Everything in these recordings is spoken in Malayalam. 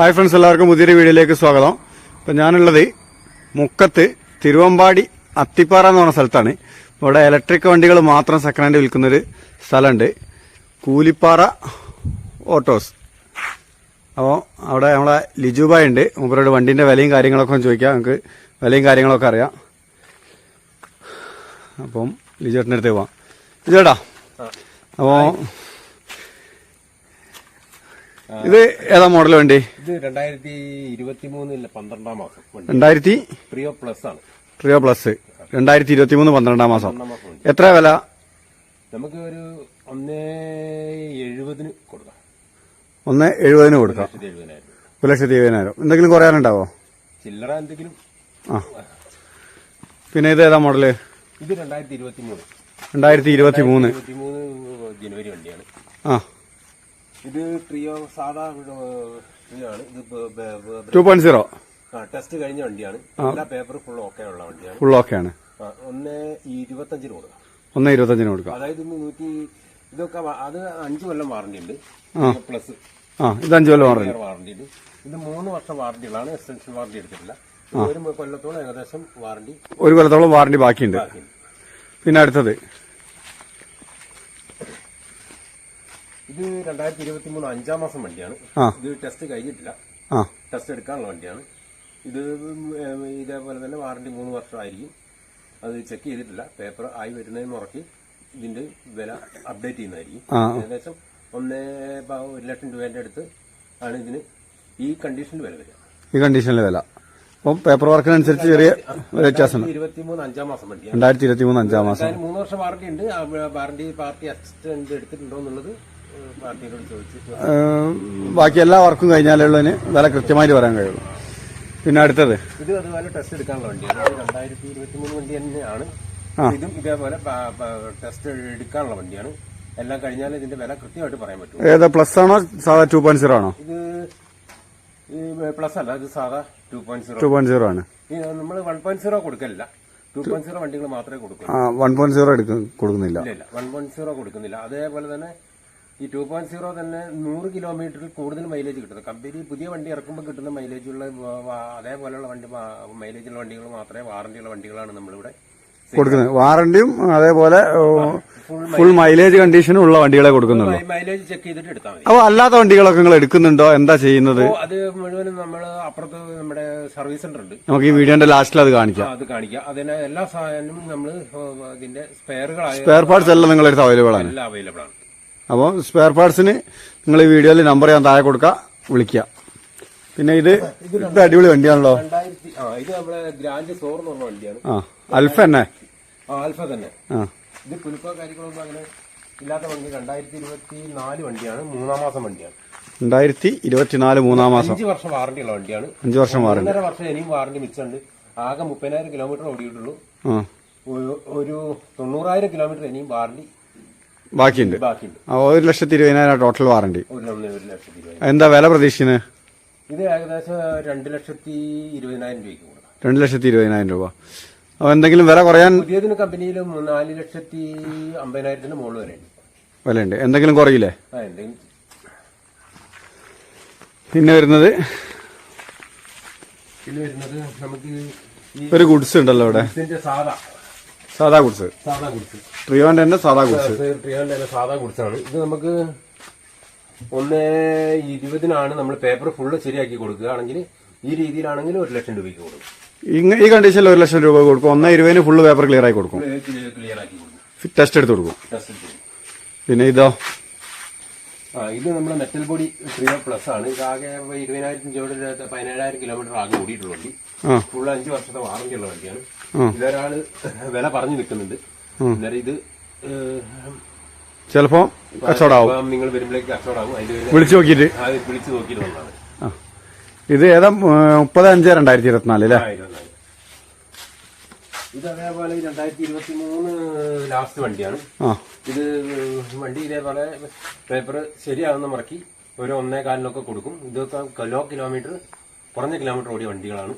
ഹായ് ഫ്രണ്ട്സ് എല്ലാവർക്കും പുതിയൊരു വീഡിയോയിലേക്ക് സ്വാഗതം. ഇപ്പം ഞാനുള്ളത് മുക്കത്ത് തിരുവമ്പാടി അത്തിപ്പാറ എന്ന് പറഞ്ഞ സ്ഥലത്താണ്. ഇവിടെ ഇലക്ട്രിക് വണ്ടികൾ മാത്രം സെക്കൻഡ് ഹാൻഡ് വിൽക്കുന്നൊരു സ്ഥലമുണ്ട്. കൂലിപ്പാറ ഓട്ടോസ് അപ്പോൾ അവിടെ നമ്മളെ ലിജുബായ് ഉണ്ട്. മൂപ്പരോട് വണ്ടീന്റെ വിലയും കാര്യങ്ങളൊക്കെ ഒന്ന് ചോദിക്കാം. നമുക്ക് വിലയും കാര്യങ്ങളൊക്കെ അറിയാം. അപ്പം ലിജുവേട്ടന്റെ അടുത്ത് പോവാം. ലിജുവേട്ടാ അപ്പോൾ ഇത് ഏതാ മോഡൽ വണ്ടി? ഇത് രണ്ടായിരത്തി ഇരുപത്തി മൂന്നില്ല പന്ത്രണ്ടാം മാസം രണ്ടായിരത്തി പ്രിയോ പ്ലസ് ആണ്. പ്രിയോ പ്ലസ് രണ്ടായിരത്തി ഇരുപത്തി മൂന്ന് പന്ത്രണ്ടാം മാസം എത്ര വില? നമുക്ക് ഒരു ഒന്ന് എഴുപതിന് കൊടുക്കാം. ഒന്ന് എഴുപതിന് കൊടുക്കാം. ഒരു ലക്ഷത്തി എഴുപതിനായിരം. എന്തെങ്കിലും കുറയാനുണ്ടാവോ? ചില്ലറ എന്തെങ്കിലും ആ. പിന്നെ ഇത് ഏതാ മോഡൽ ഇത് രണ്ടായിരത്തി ഇരുപത്തി മൂന്ന് രണ്ടായിരത്തി ഇരുപത്തി മൂന്ന് ജനുവരി വണ്ടിയാണ്. ആ. ഇത് ട്രിയോ സാധാ ട്രിയോ ഇത് ടു പോയിന്റ് സീറോ ആ, ടെസ്റ്റ് കഴിഞ്ഞ വണ്ടിയാണ്. എല്ലാ പേപ്പർ ഫുൾ ഓക്കെ ഉള്ള വണ്ടിയാണ്. ഫുൾ ഓക്കെ ആണ്. ഒന്ന് ഇരുപത്തഞ്ചിന് കൊടുക്കാം. ഒന്ന് ഇരുപത്തഞ്ചിന് കൊടുക്കാം. അതായത് നൂറ്റി ഇതൊക്കെ അത് അഞ്ചു കൊല്ലം വാറണ്ടി ഉണ്ട് പ്ലസ് ആ ഇത് അഞ്ചു കൊല്ലം വാറണ്ടി വാറണ്ടി ഉണ്ട്. ഇത് മൂന്ന് വർഷം വാറണ്ടികളാണ്. എക്സ്റ്റൻഷൻ വാറണ്ടി എടുത്തിട്ടില്ല. ഒരു കൊല്ലത്തോളം ഏകദേശം വാറണ്ടി ഒരു കൊല്ലത്തോളം വാറണ്ടി ബാക്കിയുണ്ട്. പിന്നെ അടുത്തത്. ഇത് രണ്ടായിരത്തി ഇരുപത്തി മൂന്ന് അഞ്ചാം മാസം വണ്ടിയാണ്. ഇത് ടെസ്റ്റ് കഴിഞ്ഞിട്ടില്ല. ടെസ്റ്റ് എടുക്കാനുള്ള വണ്ടിയാണ്. ഇത് ഇതേപോലെ തന്നെ വാറണ്ടി മൂന്ന് വർഷമായിരിക്കും. അത് ചെക്ക് ചെയ്തിട്ടില്ല. പേപ്പർ ആയി വരുന്നതിന് ഉറക്കി ഇതിന്റെ വില അപ്ഡേറ്റ് ചെയ്യുന്നതായിരിക്കും. ഏകദേശം ഒന്നേ ഒരു ലക്ഷം രൂപേന്റെ അടുത്ത് ആണ് ഇതിന് ഈ കണ്ടീഷനിൽ വില വരിക. ഈ കണ്ടീഷനിലെ വില. അപ്പം പേപ്പർ വർക്കിനനുസരിച്ച് ചെറിയ വ്യത്യാസം രണ്ടായിരത്തി ഇരുപത്തി മൂന്ന് അഞ്ചാം മാസം. മൂന്ന് വർഷം വാറണ്ടി ഉണ്ട്. വാറണ്ടി പാർട്ടി അസിസ്റ്റന്റ് എടുത്തിട്ടുണ്ടോ എന്നുള്ളത് ബാക്കി എല്ലാ വർക്കും കഴിഞ്ഞാലുള്ളതിന് വില കൃത്യമായിട്ട് പറയാൻ കഴിയുള്ളൂ. പിന്നെ അടുത്തത്? ഇത് അതുപോലെ ടെസ്റ്റ് എടുക്കാനുള്ള വണ്ടിയാണ് ഇത് രണ്ടായിരത്തി ഇരുപത്തി മൂന്ന് വണ്ടി തന്നെയാണ്. ഇതും ഇതേപോലെ ടെസ്റ്റ് എടുക്കാനുള്ള വണ്ടിയാണ്. എല്ലാം കഴിഞ്ഞാൽ ഇതിന്റെ വില കൃത്യമായിട്ട് പറയാൻ പറ്റും. ഏതാ പ്ലസ് ആണോ സാധാ ടു പോയിന്റ് സീറോ ആണോ? ഇത് പ്ലസ് അല്ല ഇത് സാധാ two point zero two point zero ആണ്. നമ്മൾ വൺ പോയിന്റ് സീറോ കൊടുക്കലില്ല. ടു പോയിന്റ് സീറോ വണ്ടികൾ മാത്രമേ കൊടുക്കൂ വൺ പോയിന്റ് സീറോ കൊടുക്കുന്നില്ല. വൺ പോയിന്റ് സീറോ കൊടുക്കുന്നില്ല. അതേപോലെ തന്നെ ഈ ടു പോയിന്റ് സീറോ തന്നെ നൂറ് കിലോമീറ്ററിൽ കൂടുതൽ മൈലേജ് കിട്ടുന്നത്. കമ്പനി പുതിയ വണ്ടി ഇറക്കുമ്പോൾ കിട്ടുന്ന മൈലേജുള്ള അതേപോലെയുള്ള വണ്ടി മൈലേജുള്ള വണ്ടികൾ മാത്രമേ വാറന്റിയുള്ള വണ്ടികളാണ് നമ്മളിവിടെ കൊടുക്കുന്നത്. വാറണ്ടിയും അതേപോലെ ഫുൾ മൈലേജ് കണ്ടീഷനും ഉള്ള വണ്ടികളെ കൊടുക്കുന്നുള്ളൂ. മൈലേജ് ചെക്ക് ചെയ്തിട്ട് എടുത്താൽ മതി അപ്പോൾ അല്ലാത്ത വണ്ടികളൊക്കെ നിങ്ങൾ എടുക്കുന്നുണ്ടോ? എന്താ ചെയ്യുന്നത്? അത് മുഴുവനും നമ്മൾ അപ്പുറത്ത് നമ്മുടെ സർവീസ് സെന്റർ ഉണ്ട്. നമുക്ക് ഈ വീഡിയോന്റെ ലാസ്റ്റിൽ അത് കാണിക്കാം. അത് കാണിക്കാം. അതിന് എല്ലാ സാധനവും നമ്മൾ ഇതിന്റെ സ്പെയറുകളായ സ്പെയർ പാർട്സ് എല്ലാം നിങ്ങളെടുത്ത് അവൈലബിൾ ആണ്. എല്ലാം അവൈലബിൾ ആണ്. അപ്പോൾ സ്പെയർ പാർട്സിന് നിങ്ങൾ ഈ വീഡിയോയിൽ നമ്പർ ഞാൻ താഴെ കൊടുക്കുക വിളിക്കുക പിന്നെ ഇത് ഇത് അടിപൊളി വണ്ടിയാണല്ലോ. ഇത് ഗ്രാൻഡ് സോർ എന്ന് പറഞ്ഞ വണ്ടിയാണ്. ആ അൽഫ തന്നെ. ആൽഫ തന്നെ. ആ. ഇത് കാര്യങ്ങളൊന്നും അങ്ങനെ ഇല്ലാത്ത വണ്ടി രണ്ടായിരത്തി ഇരുപത്തി നാല് വണ്ടിയാണ് മൂന്നാം മാസം വണ്ടിയാണ്. രണ്ടായിരത്തി ഇരുപത്തിനാല് മൂന്നാം മാസം. അഞ്ച് വർഷം വാറണ്ടി ഉള്ള വണ്ടിയാണ്. അഞ്ച് വർഷം വാറണ്ടി ഒന്നര വർഷം ഇനിയും വാറണ്ടി മിച്ചുണ്ട് ആകെ മുപ്പതിനായിരം കിലോമീറ്റർ ഓടിയിട്ടുള്ളൂ. ആ. ഒരു തൊണ്ണൂറായിരം കിലോമീറ്റർ ഇനിയും വാറണ്ടി ബാക്കിയുണ്ട്. ഒരു ലക്ഷത്തി ഇരുപതിനായിരം ടോട്ടൽ വാറണ്ടി രൂപ എന്താ വില പ്രതീക്ഷിക്കുന്നത് ഇത് ഏകദേശം രണ്ട് ലക്ഷത്തി ഇരുപതിനായിരം രൂപയ്ക്ക് കൊടുക്കാം. രണ്ട് ലക്ഷത്തി ഇരുപതിനായിരം രൂപ. അപ്പോൾ എന്തെങ്കിലും വില കുറയാൻ പുതിയതിന് കമ്പനിയിൽ നാല് ലക്ഷത്തി അമ്പതിനായിരത്തിന് മുകളിൽ വരെ ഉണ്ട്. വിലയുണ്ട്. എന്തെങ്കിലും കുറയില്ലേ? പിന്നെ വരുന്നത്? പിന്നെ വരുന്നത് നമുക്ക് ഒരു ഗുഡ്സ് ഉണ്ടല്ലോ അവിടെ. സാധാ. സാധാ ഗുഡ്സ് സാധാ കുടിച്ച് ട്രിയോന്റെ തന്നെ സാധാ ഗുഡ്സ് തന്നെ സാധാ കുടിച്ചാണ് ഇത് നമുക്ക് ഒന്ന് ഇരുപതിനാണ് നമ്മൾ പേപ്പർ ഫുള്ള് ശരിയാക്കി കൊടുക്കുകയാണെങ്കിൽ ഈ രീതിയിലാണെങ്കിൽ ഒരു ലക്ഷം രൂപയ്ക്ക് കൊടുക്കും. ഈ കണ്ടീഷനിൽ ഒരു ലക്ഷം രൂപ കൊടുക്കും. ഒന്ന് ഇരുപതിന് ഫുള്ള് പേപ്പർ ക്ലിയർ ആയി കൊടുക്കും. ക്ലിയർ ആക്കി കൊടുക്കും. ടെസ്റ്റ് എടുത്ത് കൊടുക്കും. പിന്നെ ഇതോ. ആ ഇത് നമ്മുടെ മെറ്റൽ ബോഡി ത്രീ പ്ലസ് ആണ്. ഇത് ആകെ ഇരുപതിനായിരത്തി കിലോമീറ്റർ പതിനേഴായിരം കിലോമീറ്റർ ആകെ ഓടിയിട്ടുള്ള വണ്ടി. ഫുള്ള് ഫുൾ അഞ്ച് വർഷത്തെ വാറന്റി ഉള്ള വണ്ടിയാണ്. ഇതൊരാൾ വില പറഞ്ഞു നിൽക്കുന്നുണ്ട്. അന്നേരം ഇത് ചിലപ്പോ കച്ചവടാവും നിങ്ങൾ വരുമ്പോഴേക്ക് കച്ചവടാവും അതിന്റെ വിളിച്ചു നോക്കിയിട്ട്. വിളിച്ചു നോക്കിയിട്ട് വന്നതാണ്. ഇത് ഏതാ മുപ്പത് അഞ്ച് രണ്ടായിരത്തി ഇരുപത്തിനാല് അല്ലേ? ഇത് അതേപോലെ രണ്ടായിരത്തി ഇരുപത്തി മൂന്ന് ലാസ്റ്റ് വണ്ടിയാണ് ഇത് വണ്ടി ഇതേപോലെ പേപ്പർ ശരിയാകുന്ന മുറക്കി ഒരു ഒന്നേ കാലിനൊക്കെ കൊടുക്കും. ഇതൊക്കെ കിലോ കിലോമീറ്റർ കുറഞ്ഞ കിലോമീറ്റർ ഓടിയ വണ്ടികളാണ്.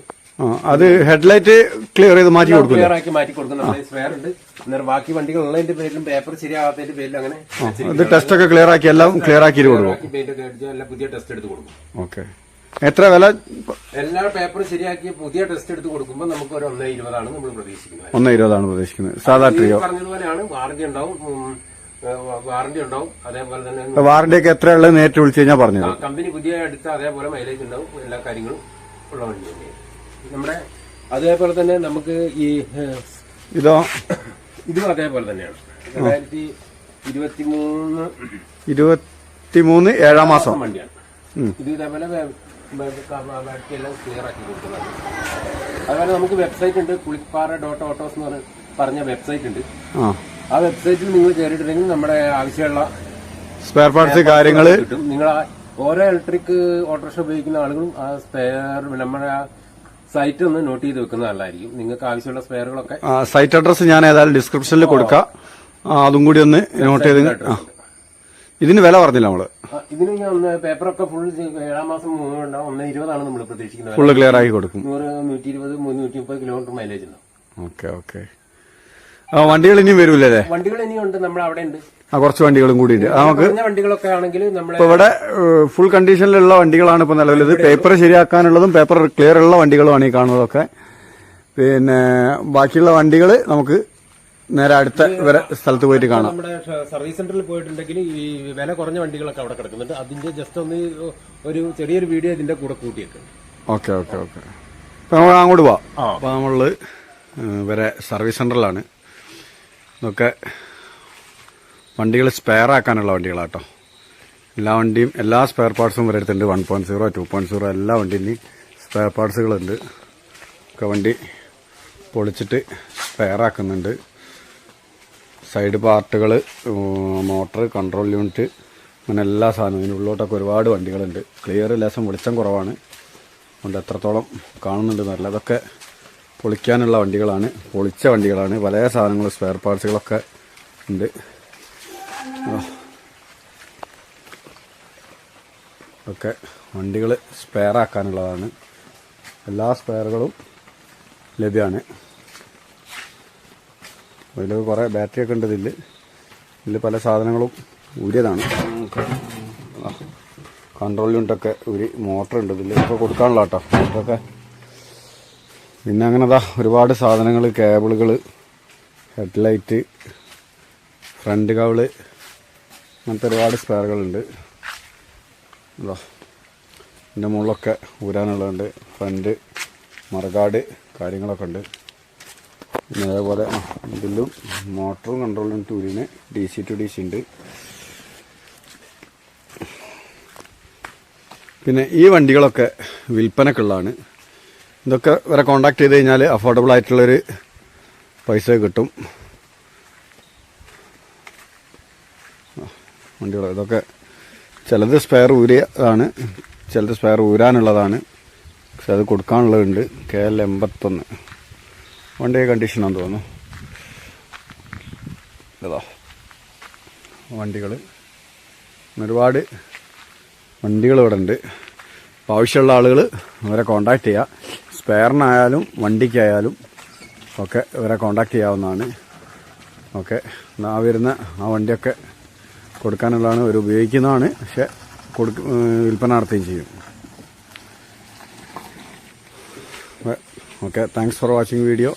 അത് ഹെഡ്ലൈറ്റ് ക്ലിയർ ചെയ്ത് മാറ്റി കൊടുക്കും ക്ലിയർ ആക്കി മാറ്റി കൊടുക്കുന്ന സ്പെയർ ഉണ്ട്. അന്നേരം ബാക്കി വണ്ടികൾ ഉള്ളതിന്റെ പേരിലും പേപ്പർ ശരിയാകാത്തതിന്റെ പേരിലും അങ്ങനെ ഇത് ടെസ്റ്റ് ഒക്കെ ക്ലിയർ ആക്കി എല്ലാം ക്ലിയർ ആക്കി കൊടുക്കും. പുതിയ ടെസ്റ്റ് എടുത്ത് കൊടുക്കും. ഓക്കെ. എത്ര വില? എല്ലാ പേപ്പറും ശരിയാക്കി പുതിയ ടെസ്റ്റ് എടുത്ത് കൊടുക്കുമ്പോൾ നമുക്ക് ഒരു ഒന്നേ ഇരുപതാണ് നമ്മൾ പ്രതീക്ഷിക്കുന്നത്. ഒന്ന് ഇരുപതാണ് പ്രതീക്ഷിക്കുന്നത്. സാധാ ട്രിയോ പറഞ്ഞതുപോലെയാണ് വാറന്റി ഉണ്ടാവും. ഉം, വാറന്റി ഉണ്ടാവും. അതേപോലെ തന്നെ വാറന്റി ഒക്കെ എത്ര ഉള്ളത് നേരിട്ട് വിളിച്ചു കഴിഞ്ഞാൽ പറഞ്ഞു ആ, കമ്പനി പുതിയ എടുത്ത അതേപോലെ മൈലേജ് ഉണ്ടാവും. എല്ലാ കാര്യങ്ങളും ഉള്ള വണ്ടി തന്നെയാണ്. നമ്മുടെ അതേപോലെ തന്നെ നമുക്ക് ഈ ഏഹ്, ഇതോ? ഇതും അതേപോലെ തന്നെയാണ്. രണ്ടായിരത്തി ഇരുപത്തി മൂന്ന് ഇരുപത്തിമൂന്ന് ഏഴാം മാസം. വണ്ടിയാണ്. ഇത് ഇതേപോലെ വെ- വെ- ക- ക്ലിയർ ആക്കി കൊടുക്കുന്നത് അതുപോലെ നമുക്ക് വെബ്സൈറ്റ് ഉണ്ട് കുളിപ്പാറ ഡോട്ട് ഓട്ടോസ് എന്ന് പറഞ്ഞ വെബ്സൈറ്റ് ഉണ്ട്. ആ. വെബ്സൈറ്റിൽ നിങ്ങൾ കയറിയിട്ടുണ്ടെങ്കിൽ നമ്മുടെ ആവശ്യമുള്ള സ്പെയർ പാർട്സ് കാര്യങ്ങൾ കിട്ടും. നിങ്ങൾ ഓരോ ഇലക്ട്രിക് ഓട്ടോറിക്ഷ ഉപയോഗിക്കുന്ന ആളുകളും ആ സ്പെയർ നമ്മുടെ ആ സൈറ്റ് ഒന്ന് നോട്ട് ചെയ്ത് വെക്കുന്ന നല്ലതായിരിക്കും. നിങ്ങൾക്ക് ആവശ്യമുള്ള സ്പെയറുകളൊക്കെ സൈറ്റ് അഡ്രസ് ഞാൻ ഏതായാലും ഡിസ്ക്രിപ്ഷനിൽ കൊടുക്കാം. അതും കൂടി ഒന്ന് നോട്ട് ചെയ്ത്. ഇതിന് വില പറഞ്ഞില്ല നമ്മൾ. ഇതിന് പേപ്പറൊക്കെ ഫുൾ ഏഴാം മാസം ഉണ്ടാവും ഒന്ന് ഇരുപതാണ് നമ്മൾ പ്രതീക്ഷിക്കുന്നത്. ഫുള്ള് ക്ലിയർ ആക്കി കൊടുക്കും. നൂറ് നൂറ്റി ഇരുപത് നൂറ്റി മുപ്പത് കിലോമീറ്റർ മൈലേജ് ഉണ്ടാവും ഓക്കെ ഓക്കെ. ആ വണ്ടികൾ ഇനിയും വരൂല്ലേ വണ്ടികൾ നമ്മുടെ അവിടെ ഉണ്ട്. ആ കുറച്ച് വണ്ടികളും കൂടി ഉണ്ട്. നമുക്ക് വണ്ടികളൊക്കെ ആണെങ്കിൽ ഇവിടെ ഫുൾ കണ്ടീഷനിലുള്ള വണ്ടികളാണ് ഇപ്പൊ നിലവിലത് പേപ്പർ ശരിയാക്കാനുള്ളതും പേപ്പർ ക്ലിയർ ഉള്ള വണ്ടികളുമാണ് ഈ കാണുന്നതൊക്കെ. പിന്നെ ബാക്കിയുള്ള വണ്ടികൾ നമുക്ക് നേരെ അടുത്ത ഇവരെ സ്ഥലത്ത് പോയിട്ട് കാണാം. നമ്മുടെ സർവീസ് സെന്ററിൽ പോയിട്ടുണ്ടെങ്കിൽ ഈ വില കുറഞ്ഞ വണ്ടികളൊക്കെ അവിടെ കിടക്കുന്നുണ്ട്. അതിന്റെ ജസ്റ്റ് ഒന്ന് ഒരു ചെറിയൊരു വീഡിയോ ഇതിന്റെ കൂടെ കൂട്ടിയേക്ക്. Okay okay okay. അപ്പൊ നമ്മൾ അങ്ങോട്ട് പോവാം. അപ്പൊ നമ്മൾ ഇവരെ സർവീസ് സെന്ററിലാണ് ഇതൊക്കെ വണ്ടികൾ സ്പെയർ ആക്കാനുള്ള വണ്ടികളാട്ടോ എല്ലാ വണ്ടിയും എല്ലാ സ്പെയർ പാർട്സും ഇവരെ അടുത്തുണ്ട്. One point zero two point zero എല്ലാ വണ്ടിന്റെയും സ്പെയർ പാർട്സുകളുണ്ട് ഒക്കെ വണ്ടി പൊളിച്ചിട്ട് സ്പെയർ ആക്കുന്നുണ്ട്. സൈഡ് പാർട്ടുകൾ മോട്ടർ കൺട്രോൾ യൂണിറ്റ് അങ്ങനെ എല്ലാ സാധനവും. ഇതിന്റെ ഉള്ളിലോട്ടൊക്കെ ഒരുപാട് വണ്ടികളുണ്ട്. ക്ലിയർ ലേശം വെളിച്ചം കുറവാണ്. അതുകൊണ്ട് എത്രത്തോളം കാണുന്നുണ്ട് നല്ല അതൊക്കെ പൊളിക്കാനുള്ള വണ്ടികളാണ്. പൊളിച്ച വണ്ടികളാണ്. പല സാധനങ്ങൾ സ്പെയർ പാർട്സുകളൊക്കെ ഉണ്ട്. ഒക്കെ വണ്ടികൾ സ്പെയർ ആക്കാനുള്ളതാണ്. എല്ലാ സ്പെയറുകളും ലഭ്യമാണ്. അതിൽ കുറേ ബാറ്ററി ഒക്കെ ഉണ്ട് ഇതിൽ ഇതിൽ പല സാധനങ്ങളും ഊരിയതാണ്. കൺട്രോൾ യൂണിറ്റൊക്കെ ഒരു മോട്ടർ ഉണ്ട് ഇതിൽ ഇപ്പോൾ കൊടുക്കാനുള്ള കേട്ടോ. ഇതൊക്കെ പിന്നെ അങ്ങനെ ദാ ഒരുപാട് സാധനങ്ങൾ കേബിളുകൾ ഹെഡ്ലൈറ്റ് ഫ്രണ്ട് കവിൾ അങ്ങനത്തെ ഒരുപാട് സ്പെയറുകളുണ്ട്. അതാ ഇതിന്റെ മുകളിലൊക്കെ ഊരാനുള്ളതുണ്ട്. ഫ്രണ്ട് മറുകാട് കാര്യങ്ങളൊക്കെ ഉണ്ട്. പിന്നെ അതേപോലെ ഇതിലും മോട്ടറും കൺട്രോളും ടൂലിന് D C two D C ഉണ്ട്. പിന്നെ ഈ വണ്ടികളൊക്കെ വിൽപ്പനക്കുള്ളതാണ് ഇതൊക്കെ വരെ കോണ്ടാക്ട് ചെയ്ത് കഴിഞ്ഞാൽ അഫോർഡബിൾ ആയിട്ടുള്ളൊരു പൈസ കിട്ടും. വണ്ടികൾ ഇതൊക്കെ ചിലത് സ്പെയർ ഊരിയതാണ് ചിലത് സ്പെയർ ഊരാനുള്ളതാണ്. പക്ഷെ അത് കൊടുക്കാനുള്ളതുണ്ട്. കെ എൽ എൺപത്തൊന്ന്. വണ്ടി കണ്ടീഷനാന്ന് തോന്നുന്നു. ഇതാ. വണ്ടികൾ ഒരുപാട് വണ്ടികൾ ഇവിടെ ഉണ്ട് അപ്പോൾ ആവശ്യമുള്ള ആളുകൾ ഇവരെ കോണ്ടാക്ട് ചെയ്യുക സ്പെയറിനായാലും വണ്ടിക്കായാലും ഒക്കെ ഇവരെ കോണ്ടാക്ട് ചെയ്യാവുന്നതാണ്. ഓക്കെ ആ വരുന്ന ആ വണ്ടിയൊക്കെ കൊടുക്കാനുള്ളതാണ് ഇവർ ഉപയോഗിക്കുന്നതാണ്. പക്ഷെ കൊടുക്ക വിൽപ്പന നടത്തുകയും ചെയ്യും. Okay. Thanks for watching video